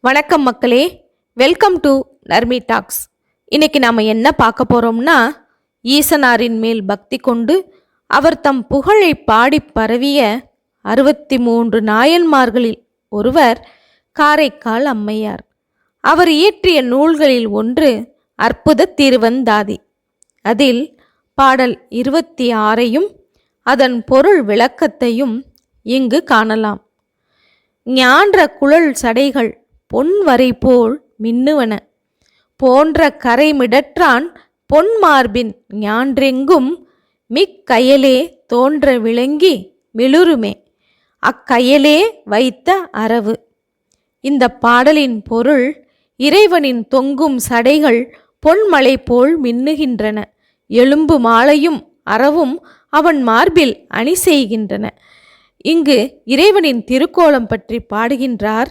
வணக்கம் மக்களே. Welcome to Narmi tax இன்னைக்கு நாம் என்ன பார்க்க போகிறோம்னா ஈசனாரின் மேல் பக்தி கொண்டு அவர் தம் புகழை பாடி பரவிய அறுபத்தி மூன்று நாயன்மார்களில் ஒருவர் காரைக்கால் அம்மையார். அவர் இயற்றிய நூல்களில் ஒன்று அற்புத திருவந்தாதி. அதில் பாடல் இருபத்தி ஆறையும் அதன் பொருள் விளக்கத்தையும் இங்கு காணலாம். ஞான்ற குழல் சடைகள் பொன்வரை போல் மின்னுவன. போன்ற கரைமிடற்றான் பொன் மார்பின் ஞான்றெங்கும் மிக்கயலே தோன்ற விளங்கி மிளுருமே அக்கயலே வைத்த அரவு. இந்த பாடலின் பொருள் இறைவனின் தொங்கும் சடைகள் பொன்மலை போல் மின்னுகின்றன. எலும்பு மாலையும் அறவும் அவன் மார்பில் அணி செய்கின்றன இங்கு இறைவனின் திருக்கோலம் பற்றி பாடுகின்றார்